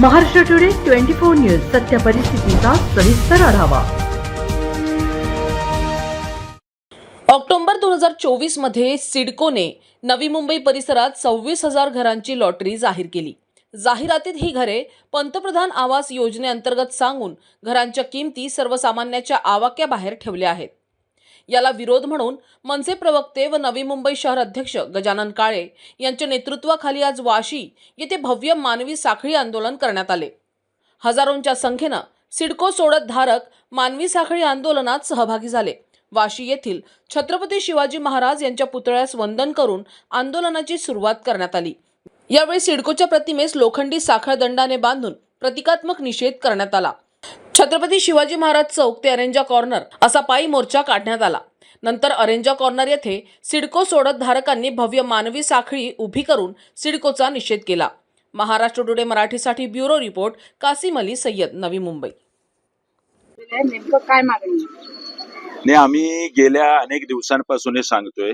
Maharashtra today twenty four news सत्य परिस्थितीचा सविस्तर आढावा. ऑक्टोबर दोन हजार चोवीसमध्ये सिडकोने नवी मुंबई परिसरात सव्वीस हजार घरांची लॉटरी जाहीर केली. जाहिरातीत ही घरे पंतप्रधान आवास योजनेअंतर्गत सांगून घरांच्या किमती सर्वसामान्याच्या आवाक्याबाहेर ठेवल्या आहेत. याला विरोध म्हणून मनसे प्रवक्ते व नवी मुंबई शहर अध्यक्ष गजानन काळे यांच्या नेतृत्वाखाली आज वाशी येथे भव्य मानवी साखळी आंदोलन करण्यात आले. हजारोंच्या संख्येनं सिडको सोडत धारक मानवी साखळी आंदोलनात सहभागी झाले. वाशी येथील छत्रपती शिवाजी महाराज यांच्या पुतळ्यास वंदन करून आंदोलनाची सुरुवात करण्यात आली. यावेळी सिडकोच्या प्रतिमेस लोखंडी साखळदंडाने बांधून प्रतिकात्मक निषेध करण्यात आला. छत्रपती शिवाजी महाराज चौक ते अरेंजा कॉर्नर असा पायी मोर्चा काढण्यात आला नंतर अरेंजा कॉर्नर येथे सिडको सोडत धारकांनी भव्य मानवी साखळी उभी करून सिडकोचा निषेध केला महाराष्ट्र टुडे मराठीसाठी bureau report Qasem Ali Syed Navi Mumbai आहे. नेमकं काय मागणी आहे? नाही आम्ही गेल्या अनेक दिवसांपासून हे सांगतोय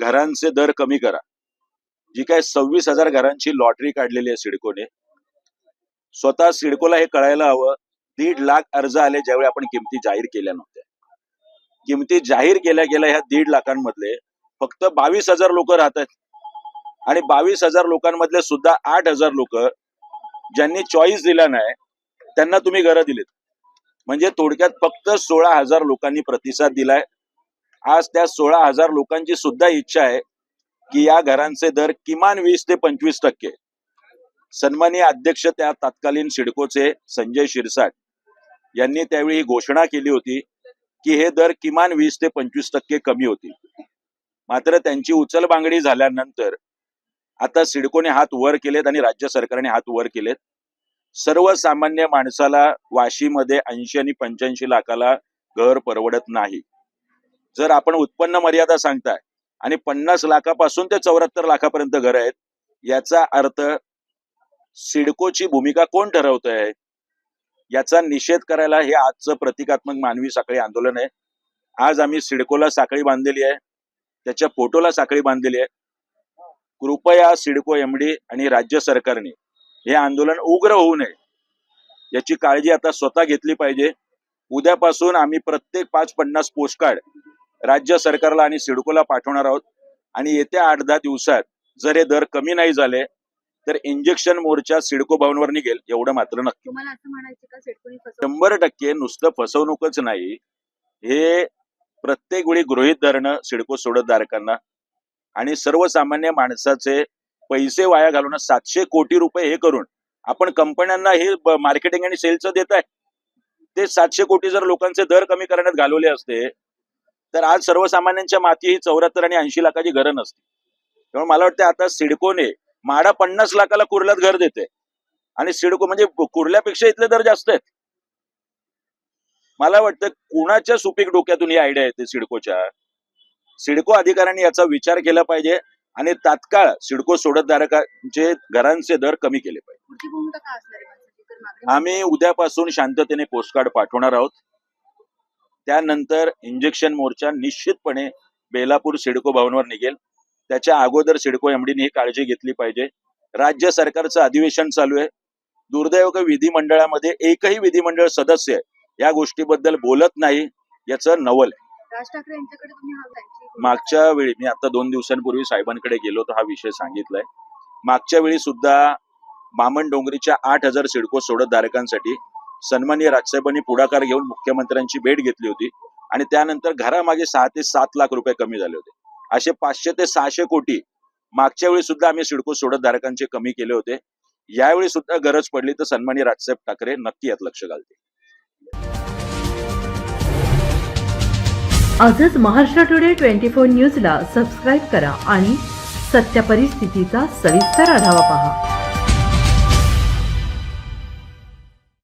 घरांचे दर कमी करा जी काय सव्वीस हजार घरांची लॉटरी काढलेली आहे सिडकोने स्वतः सिडकोला हे कळायला हवं. दीड लाख अर्ज आले ज्यावेळी आपण किमती जाहीर केल्या नव्हत्या. किमती जाहीर केल्या गेल्या ह्या दीड लाखांमधले. फक्त बावीस हजार लोक राहतात आणि बावीस हजार लोकांमधले सुद्धा आठ हजार लोक ज्यांनी चॉईस दिला नाही त्यांना तुम्ही घरं दिलीत. म्हणजे थोडक्यात फक्त सोळा हजार लोकांनी प्रतिसाद दिलाय. आज त्या सोळा हजार लोकांची सुद्धा इच्छा आहे की या घरांचे दर किमान वीस ते पंचवीस टक्के. सन्मानीय अध्यक्ष त्या तत्कालीन सिडकोचे संजय शिरसाट यांनी त्यावेळी ही घोषणा केली होती की हे दर किमान वीस ते पंचवीस टक्के कमी होतील. मात्र त्यांची उचलबांगडी झाल्यानंतर आता सिडकोने हात वर केलेत आणि राज्य सरकारने हात वर केलेत. सर्वसामान्य माणसाला वाशीमध्ये ऐंशी आणि पंच्याऐंशी लाखाला घर परवडत नाही. जर आपण उत्पन्न मर्यादा सांगताय आणि पन्नास लाखापासून ते चौऱ्याहत्तर लाखापर्यंत घर आहेत याचा अर्थ सिडकोची भूमिका कोण ठरवत आहे याचा निषेध करायला हे आजचं प्रतिकात्मक मानवी साखळी आंदोलन आहे. आज आम्ही सिडकोला साखळी बांधलेली आहे. त्याच्या फोटोला साखळी बांधलेली आहे. कृपया सिडको एमडी आणि राज्य सरकारने हे आंदोलन उग्र होऊ नये. याची काळजी आता स्वतः घेतली पाहिजे. उद्यापासून आम्ही प्रत्येक पाच पन्नास पोस्टकार्ड राज्य सरकारला आणि सिडकोला पाठवणार आहोत. आणि येत्या आठ दहा दिवसात जर हे दर कमी नाही झाले तर इंजेक्शन मोर्चा सिडको भवनवर निघेल एवढं मात्र नक्की. शंभर टक्के नुसतं फसवणूकच नाही. हे प्रत्येक वेळी गृहित धरणं सिडको सोडत धारकांना आणि सर्वसामान्य माणसाचे पैसे वाया घालून सातशे कोटी रुपये हे करून आपण कंपन्यांना हे मार्केटिंग आणि सेलचं देत आहे ते सातशे कोटी जर लोकांचे दर कमी करण्यात घालवले असते तर आज सर्वसामान्यांच्या माती ही चौऱ्याहत्तर आणि ऐंशी लाखाची घरं नसती. त्यामुळे मला वाटतं आता सिडकोने माडा पन्नास लाखाला कुर्ल्यात घर देते आणि सिडको म्हणजे कुर्ल्यापेक्षा इथले दर जास्त आहेत. मला वाटतं कुणाच्या सुपीक डोक्यातून ही आयडिया येते सिडकोच्या? सिडको अधिकाऱ्यांनी याचा विचार केला पाहिजे आणि तात्काळ सिडको सोडतधारकांचे घरांचे दर कमी केले पाहिजे. आम्ही उद्यापासून शांततेने पोस्टकार्ड पाठवणार आहोत. त्यानंतर इंजेक्शन मोर्चा निश्चितपणे बेलापूर सिडको भवनवर निघेल. त्याच्या अगोदर सिडको एमडीने ही काळजी घेतली पाहिजे. राज्य सरकारचं अधिवेशन चालू आहे. दुर्दैव की विधिमंडळामध्ये एकही विधिमंडळ सदस्य या गोष्टीबद्दल बोलत नाही याचं नवल आहे. राज ठाकरे यांच्याकडे मागच्या वेळी मी आता दोन दिवसांपूर्वी साहेबांकडे गेलो तर हा विषय सांगितलाय. मागच्या वेळी सुद्धा मामन डोंगरीच्या आठ हजार सिडको सोडत धारकांसाठी सन्माननीय राजसाहेबांनी पुढाकार घेऊन मुख्यमंत्र्यांची भेट घेतली होती आणि त्यानंतर घरामागे सहा ते सात लाख रुपये कमी झाले होते. असे पाचशे ते सहाशे कोटी मागच्या वेळी सुद्धा आम्ही सिडको सोडत धारकांचे कमी केले होते. यावेळी सुद्धा गरज पडली तर सन्मानी राजसाहेब ठाकरे नक्की यात लक्ष घालते आजच महाराष्ट्र टुडे ट्वेंटी फोर न्यूजला सबस्क्राईब करा आणि सत्य परिस्थितीचा सविस्तर आढावा पहा.